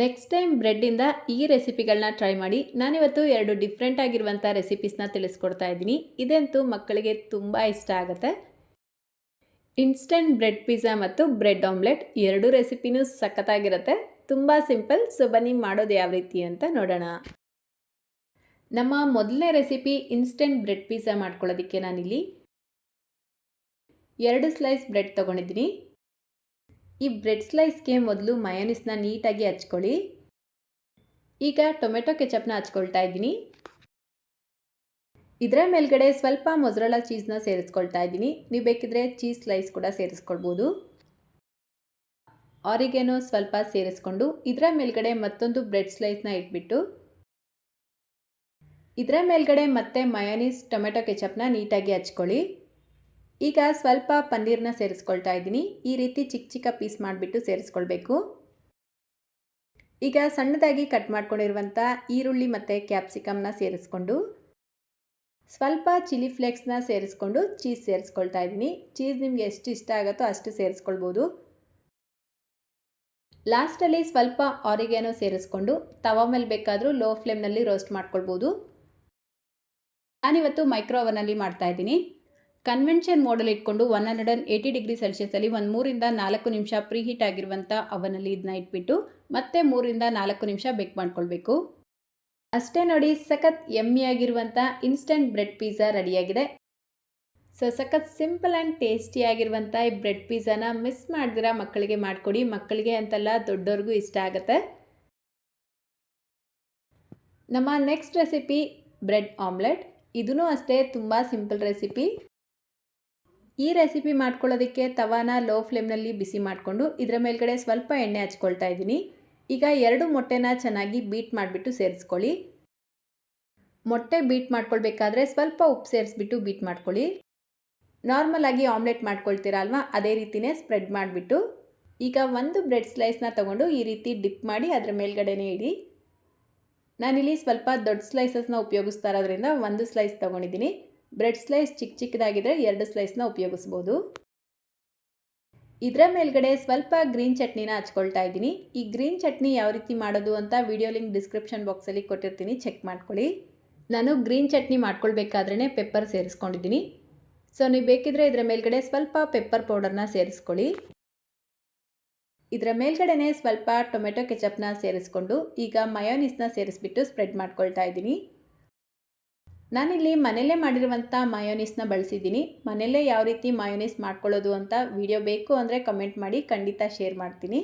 Next time ಬ್ರೆಡ್ಡಿಂದ ಈ ರೆಸಿಪಿಗಳನ್ನ try ಮಾಡಿ. ನಾನಿವತ್ತು ಎರಡು ಡಿಫ್ರೆಂಟ್ ಆಗಿರುವಂಥ ರೆಸಿಪೀಸ್ನ ತಿಳಿಸ್ಕೊಡ್ತಾ ಇದ್ದೀನಿ. ಇದಂತೂ ಮಕ್ಕಳಿಗೆ ತುಂಬ ಇಷ್ಟ ಆಗುತ್ತೆ. ಇನ್ಸ್ಟಂಟ್ ಬ್ರೆಡ್ ಪಿಜ್ಜಾ ಮತ್ತು ಬ್ರೆಡ್ ಆಮ್ಲೆಟ್ ಎರಡು ರೆಸಿಪಿನೂ ಸಖತ್ತಾಗಿರುತ್ತೆ. ತುಂಬ ಸಿಂಪಲ್ ಸೊ ಬನ್ನಿ, ಮಾಡೋದು ಯಾವ ರೀತಿ ಅಂತ ನೋಡೋಣ. ನಮ್ಮ ಮೊದಲನೇ ರೆಸಿಪಿ ಇನ್ಸ್ಟೆಂಟ್ ಬ್ರೆಡ್ ಪಿಜ್ಜಾ ಮಾಡ್ಕೊಳ್ಳೋದಕ್ಕೆ ನಾನಿಲ್ಲಿ ಎರಡು ಸ್ಲೈಸ್ ಬ್ರೆಡ್ ತೊಗೊಂಡಿದ್ದೀನಿ. ಈ ಬ್ರೆಡ್ ಸ್ಲೈಸ್ಗೆ ಮೊದಲು ಮಯೋನಿಸ್ನ ನೀಟಾಗಿ ಹಚ್ಕೊಳ್ಳಿ. ಈಗ ಟೊಮೆಟೊ ಕೆಚಪ್ನ ಹಚ್ಕೊಳ್ತಾ ಇದ್ದೀನಿ. ಇದರ ಮೇಲ್ಗಡೆ ಸ್ವಲ್ಪ ಮೊಸರಳ ಚೀಸ್ನ ಸೇರಿಸ್ಕೊಳ್ತಾ ಇದ್ದೀನಿ. ನೀವು ಬೇಕಿದ್ರೆ ಚೀಸ್ ಸ್ಲೈಸ್ ಕೂಡ ಸೇರಿಸ್ಕೊಳ್ಬೋದು. ಆರಿಗೇನೋ ಸ್ವಲ್ಪ ಸೇರಿಸ್ಕೊಂಡು ಇದರ ಮೇಲ್ಗಡೆ ಮತ್ತೊಂದು ಬ್ರೆಡ್ ಸ್ಲೈಸ್ನ ಇಟ್ಬಿಟ್ಟು ಇದರ ಮೇಲ್ಗಡೆ ಮತ್ತೆ ಮಯೋನೀಸ್ ಟೊಮೆಟೊ ಕೆಚಪ್ನ ನೀಟಾಗಿ ಹಚ್ಕೊಳ್ಳಿ. ಈಗ ಸ್ವಲ್ಪ ಪನ್ನೀರ್ನ ಸೇರಿಸ್ಕೊಳ್ತಾ ಇದ್ದೀನಿ. ಈ ರೀತಿ ಚಿಕ್ಕ ಚಿಕ್ಕ ಪೀಸ್ ಮಾಡಿಬಿಟ್ಟು ಸೇರಿಸ್ಕೊಳ್ಬೇಕು. ಈಗ ಸಣ್ಣದಾಗಿ ಕಟ್ ಮಾಡ್ಕೊಂಡಿರುವಂಥ ಈರುಳ್ಳಿ ಮತ್ತು ಕ್ಯಾಪ್ಸಿಕಮ್ನ ಸೇರಿಸ್ಕೊಂಡು, ಸ್ವಲ್ಪ ಚಿಲ್ಲಿ ಫ್ಲೇಕ್ಸ್ನ ಸೇರಿಸ್ಕೊಂಡು ಚೀಸ್ ಸೇರಿಸ್ಕೊಳ್ತಾ ಇದ್ದೀನಿ. ಚೀಸ್ ನಿಮಗೆ ಎಷ್ಟು ಇಷ್ಟ ಆಗುತ್ತೋ ಅಷ್ಟು ಸೇರಿಸ್ಕೊಳ್ಬೋದು. ಲಾಸ್ಟಲ್ಲಿ ಸ್ವಲ್ಪ ಆರಿಗೇನೋ ಸೇರಿಸ್ಕೊಂಡು, ತವ ಮೇಲೆ ಬೇಕಾದರೂ ಲೋ ಫ್ಲೇಮ್ನಲ್ಲಿ ರೋಸ್ಟ್ ಮಾಡ್ಕೊಳ್ಬೋದು. ನಾನಿವತ್ತು ಮೈಕ್ರೋ ಓವನಲ್ಲಿ ಮಾಡ್ತಾ ಇದ್ದೀನಿ. ಕನ್ವೆನ್ಷನ್ ಮೋಡಲ್ ಇಟ್ಕೊಂಡು one hundred and eighty degree ಸೆಲ್ಸಿಯಸಲ್ಲಿ ಒಂದು ಮೂರಿಂದ ನಾಲ್ಕು ನಿಮಿಷ ಪ್ರೀ ಹೀಟ್ ಆಗಿರುವಂಥ ಅವನಲ್ಲಿ ಇದನ್ನ ಇಟ್ಬಿಟ್ಟು ಮತ್ತೆ ಮೂರಿಂದ ನಾಲ್ಕು ನಿಮಿಷ ಬೇಕ್ ಮಾಡ್ಕೊಳ್ಬೇಕು. ಅಷ್ಟೇ ನೋಡಿ ಸಖತ್ ಎಮ್ಮಿ ಆಗಿರುವಂಥ ಇನ್ಸ್ಟೆಂಟ್ ಬ್ರೆಡ್ ಪಿಜ್ಜಾ ರೆಡಿಯಾಗಿದೆ. ಸೊ ಸಖತ್ ಸಿಂಪಲ್ ಆ್ಯಂಡ್ ಟೇಸ್ಟಿಯಾಗಿರುವಂಥ ಈ ಬ್ರೆಡ್ ಪಿಜ್ಜಾನ ಮಿಸ್ ಮಾಡಿದಿರ ಮಕ್ಕಳಿಗೆ ಮಾಡಿಕೊಡಿ. ಮಕ್ಕಳಿಗೆ ಅಂತೆಲ್ಲ ದೊಡ್ಡವ್ರಿಗೂ ಇಷ್ಟ ಆಗುತ್ತೆ. ನಮ್ಮ ನೆಕ್ಸ್ಟ್ ರೆಸಿಪಿ ಬ್ರೆಡ್ ಆಮ್ಲೆಟ್ ಇದೂ ಅಷ್ಟೇ ತುಂಬ ಸಿಂಪಲ್ ರೆಸಿಪಿ ಈ ರೆಸಿಪಿ ಮಾಡ್ಕೊಳ್ಳೋದಕ್ಕೆ ತವಾನ ಲೋ ಫ್ಲೇಮ್ನಲ್ಲಿ ಬಿಸಿ ಮಾಡಿಕೊಂಡು ಇದರ ಮೇಲ್ಗಡೆ ಸ್ವಲ್ಪ ಎಣ್ಣೆ ಹಚ್ಕೊಳ್ತಾ ಇದ್ದೀನಿ. ಈಗ ಎರಡು ಮೊಟ್ಟೆನ ಚೆನ್ನಾಗಿ ಬೀಟ್ ಮಾಡಿಬಿಟ್ಟು ಸೇರಿಸ್ಕೊಳ್ಳಿ. ಮೊಟ್ಟೆ ಬೀಟ್ ಮಾಡ್ಕೊಳ್ಬೇಕಾದ್ರೆ ಸ್ವಲ್ಪ ಉಪ್ಪು ಸೇರಿಸ್ಬಿಟ್ಟು ಬೀಟ್ ಮಾಡ್ಕೊಳ್ಳಿ. ನಾರ್ಮಲ್ ಆಗಿ ಆಮ್ಲೆಟ್ ಮಾಡ್ಕೊಳ್ತೀರಲ್ವಾ ಅದೇ ರೀತಿಯೇ ಸ್ಪ್ರೆಡ್ ಮಾಡಿಬಿಟ್ಟು. ಈಗ ಒಂದು ಬ್ರೆಡ್ ಸ್ಲೈಸ್ನ ತೊಗೊಂಡು ಈ ರೀತಿ ಡಿಪ್ ಮಾಡಿ ಅದರ ಮೇಲ್ಗಡೆನೇ ಇಡಿ. ನಾನಿಲ್ಲಿ ಸ್ವಲ್ಪ ದೊಡ್ಡ ಸ್ಲೈಸಸ್ನ ಉಪಯೋಗಿಸ್ತಾ ಇರೋದ್ರಿಂದ ಒಂದು ಸ್ಲೈಸ್ ತೊಗೊಂಡಿದ್ದೀನಿ. ಬ್ರೆಡ್ ಸ್ಲೈಸ್ ಚಿಕ್ಕ ಚಿಕ್ಕದಾಗಿದ್ದರೆ ಎರಡು ಸ್ಲೈಸ್ನ ಉಪಯೋಗಿಸ್ಬೋದು. ಇದರ ಮೇಲ್ಗಡೆ ಸ್ವಲ್ಪ ಗ್ರೀನ್ ಚಟ್ನಿನ ಹಚ್ಕೊಳ್ತಾ ಇದ್ದೀನಿ. ಈ ಗ್ರೀನ್ ಚಟ್ನಿ ಯಾವ ರೀತಿ ಮಾಡೋದು ಅಂತ ವಿಡಿಯೋ ಲಿಂಕ್ ಡಿಸ್ಕ್ರಿಪ್ಷನ್ ಬಾಕ್ಸಲ್ಲಿ ಕೊಟ್ಟಿರ್ತೀನಿ. ಚೆಕ್ ಮಾಡ್ಕೊಳ್ಳಿ. ನಾನು ಗ್ರೀನ್ ಚಟ್ನಿ ಮಾಡ್ಕೊಳ್ಬೇಕಾದ್ರೇ ಪೆಪ್ಪರ್ ಸೇರಿಸ್ಕೊಂಡಿದ್ದೀನಿ. ಸೊ, ನೀವು ಬೇಕಿದ್ರೆ ಇದರ ಮೇಲ್ಗಡೆ ಸ್ವಲ್ಪ ಪೆಪ್ಪರ್ ಪೌಡರ್ನ ಸೇರಿಸ್ಕೊಳ್ಳಿ. ಇದರ ಮೇಲ್ಗಡೆನೆ ಸ್ವಲ್ಪ ಟೊಮೆಟೊ ಕೆಚಪ್ನ ಸೇರಿಸ್ಕೊಂಡು ಈಗ ಮಯೋನಿಸ್ನ ಸೇರಿಸ್ಬಿಟ್ಟು ಸ್ಪ್ರೆಡ್ ಮಾಡ್ಕೊಳ್ತಾ ಇದ್ದೀನಿ. ನಾನಿಲ್ಲಿ ಮನೆಯಲ್ಲೇ ಮಾಡಿರುವಂಥ ಮಯೋನೀಸ್ನ ಬಳಸಿದ್ದೀನಿ. ಮನೆಯಲ್ಲೇ ಯಾವ ರೀತಿ ಮಯೋನೀಸ್ ಮಾಡ್ಕೊಳ್ಳೋದು ಅಂತ ವಿಡಿಯೋ ಬೇಕು ಅಂದರೆ ಕಮೆಂಟ್ ಮಾಡಿ, ಖಂಡಿತ ಶೇರ್ ಮಾಡ್ತೀನಿ.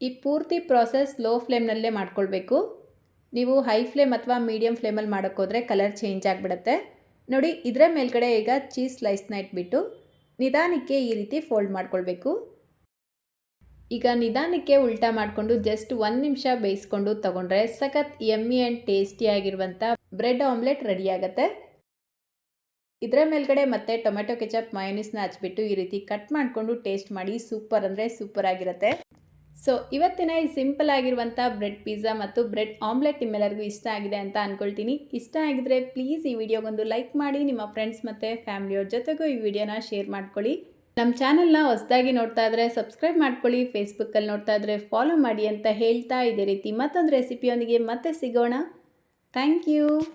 ಈ ಪೂರ್ತಿ ಪ್ರಾಸೆಸ್ ಲೋ ಫ್ಲೇಮ್ನಲ್ಲೇ ಮಾಡ್ಕೊಳ್ಬೇಕು. ನೀವು ಹೈ ಫ್ಲೇಮ್ ಅಥವಾ ಮೀಡಿಯಮ್ ಫ್ಲೇಮಲ್ಲಿ ಮಾಡೋಕ್ಕೋದ್ರೆ ಕಲರ್ ಚೇಂಜ್ ಆಗಿಬಿಡುತ್ತೆ. ನೋಡಿ, ಇದರ ಮೇಲ್ಗಡೆ ಈಗ ಚೀಸ್ ಸ್ಲೈಸ್ನ ಇಟ್ಬಿಟ್ಟು ನಿಧಾನಕ್ಕೆ ಈ ರೀತಿ ಫೋಲ್ಡ್ ಮಾಡ್ಕೊಳ್ಬೇಕು. ಈಗ ನಿಧಾನಕ್ಕೆ ಉಲ್ಟಾ ಮಾಡಿಕೊಂಡು ಜಸ್ಟ್ ಒಂದು ನಿಮಿಷ ಬೇಯಿಸ್ಕೊಂಡು ತೊಗೊಂಡ್ರೆ ಸಖತ್ ಎಮ್ಮಿ ಆ್ಯಂಡ್ ಟೇಸ್ಟಿಯಾಗಿರುವಂಥ ಬ್ರೆಡ್ ಆಮ್ಲೆಟ್ ರೆಡಿ ಆಗುತ್ತೆ. ಇದರ ಮೇಲ್ಗಡೆ ಮತ್ತೆ ಟೊಮೆಟೊ ಕೆಚಪ್, ಮಯೋನಿಸ್ನ ಹಚ್ಬಿಟ್ಟು ಈ ರೀತಿ ಕಟ್ ಮಾಡಿಕೊಂಡು ಟೇಸ್ಟ್ ಮಾಡಿ ಸೂಪರ್ ಅಂದರೆ ಸೂಪರ್ ಆಗಿರುತ್ತೆ. ಸೊ, ಇವತ್ತಿನ ಈ ಸಿಂಪಲ್ ಆಗಿರುವಂಥ ಬ್ರೆಡ್ ಪಿಜ್ಜಾ ಮತ್ತು ಬ್ರೆಡ್ ಆಮ್ಲೆಟ್ ನಿಮ್ಮೆಲ್ಲರಿಗೂ ಇಷ್ಟ ಆಗಿದೆ ಅಂತ ಅಂದ್ಕೊಳ್ತೀನಿ ಇಷ್ಟ ಆಗಿದ್ರೆ ಪ್ಲೀಸ್ ಈ ವಿಡಿಯೋಗೊಂದು ಲೈಕ್ ಮಾಡಿ, ನಿಮ್ಮ ಫ್ರೆಂಡ್ಸ್ ಮತ್ತು ಫ್ಯಾಮಿಲಿಯವ್ರ ಜೊತೆಗೂ ಈ ವಿಡಿಯೋನ ಶೇರ್ ಮಾಡ್ಕೊಳ್ಳಿ. ನಮ್ಮ ಚಾನಲ್ನ ಹೊಸದಾಗಿ ನೋಡ್ತಾ ಇದ್ರೆ ಸಬ್ಸ್ಕ್ರೈಬ್ ಮಾಡ್ಕೊಳ್ಳಿ, ಫೇಸ್ಬುಕ್ಕಲ್ಲಿ ನೋಡ್ತಾ ಇದ್ರೆ ಫಾಲೋ ಮಾಡಿ ಅಂತ ಹೇಳ್ತಾ ಇದೇ ರೀತಿ ಮತ್ತೊಂದು ರೆಸಿಪಿಯೊಂದಿಗೆ ಮತ್ತೆ ಸಿಗೋಣ. Thank you.